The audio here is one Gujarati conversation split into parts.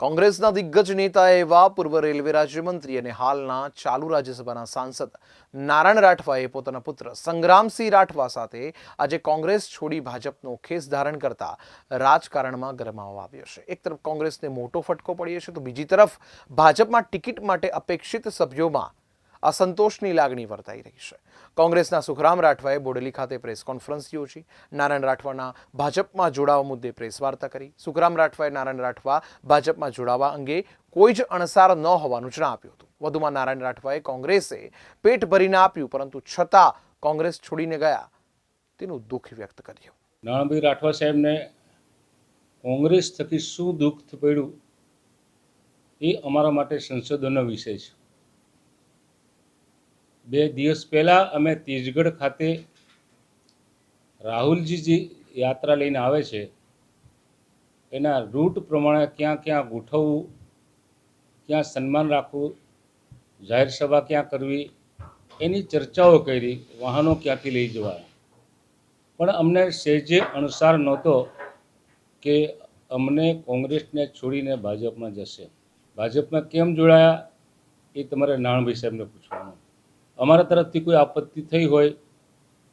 કોંગ્રેસના દિગ્ગજ નેતા એવા પૂર્વ રેલવે રાજ્યમંત્રી અને હાલના ચાલુ રાજ્યસભાના સાંસદ નારાયણ રાઠવાએ પોતાના પુત્ર સંગ્રામસિંહ રાઠવા સાથે આજે કોંગ્રેસ છોડી ભાજપનો ખેસ ધારણ કરતા રાજકારણમાં ગરમાવો આવ્યો છે. એક તરફ કોંગ્રેસને મોટો ફટકો પડ્યો છે તો બીજી તરફ ભાજપમાં ટિકિટ માટે અપેક્ષિત સભ્યોમાં અસંતોષની લાગણી વર્તાઈ રહી છે. કોંગ્રેસના સુખરામ રાઠવાએ બોડેલી ખાતે પ્રેસ કોન્ફરન્સ યોજી, નારાયણ રાઠવાના ભાજપમાં જોડાવા મુદ્દે પ્રેસ વાર્તા કરી. સુખરામ રાઠવાએ નારાયણ રાઠવા ભાજપમાં જોડાવા અંગે કોઈ જ અણસાર ન હોવાનું જણાવ્યું હતું. વધુમાં નારાયણ રાઠવાએ કોંગ્રેસે પેટ ભરીને આપ્યું, પરંતુ છતાં કોંગ્રેસ છોડીને ગયા તેનું દુઃખ વ્યક્ત કર્યું. નાણાભાઈ રાઠવા સાહેબને કોંગ્રેસ થકી શું દુઃખ પડ્યું એ અમારા માટે સંશોધનનો વિષય છે. બે દિવસ પહેલાં અમે તીજગઢ ખાતે રાહુલજી જે યાત્રા લઈને આવે છે. એના રૂટ પ્રમાણે ક્યાં ક્યાં ગોઠવવું, ક્યાં સન્માન રાખવું, જાહેર સભા ક્યાં કરવી, એની ચર્ચાઓ કરી, વાહનો ક્યાંથી લઈ જવા પણ અમને સહેજે અનુસાર નહોતો કે અમને કોંગ્રેસને છોડીને ભાજપમાં જશે. ભાજપમાં કેમ જોડાયા એ તમારે નાણભાઈ સાહેબને પૂછવાનું. અમારા તરફથી કોઈ આપત્તિ થઈ હોય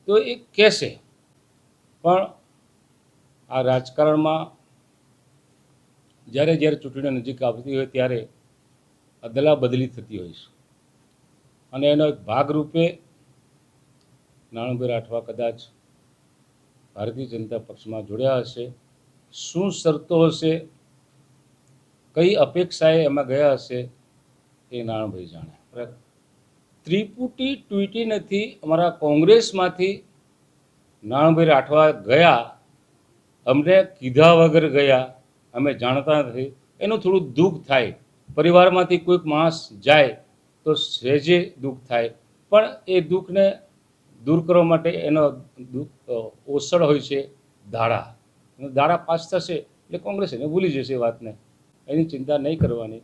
તો એ કહેશે. પણ આ રાજકારણમાં જ્યારે જ્યારે ચૂંટણી નજીક આવતી હોય ત્યારે અદલા બદલી થતી હોય છે. અને એનો એક ભાગરૂપે નાણભાઈ રાઠવા કદાચ ભારતીય જનતા પક્ષમાં જોડ્યા હશે. શું શરતો હશે? કઈ અપેક્ષાએ એમાં ગયા હશે? એ નાણભાઈ જાણે. ત્રિપુટી ટ્વીટી નથી અમારા કોંગ્રેસમાંથી નાણભાઈ રાઠવા ગયા અમને કીધા વગર ગયા અમે જાણતા નથી. એનું થોડું દુઃખ થાય. પરિવારમાંથી કોઈક માણસ જાય તો સહેજે દુઃખ થાય. પણ એ દુઃખને દૂર કરવા માટે એનો દુઃખ અ, ઓસડ હોય છે અને દાડા પાસ થશે એટલે કોંગ્રેસ એને ભૂલી જશે વાતને. એની ચિંતા નહીં કરવાની.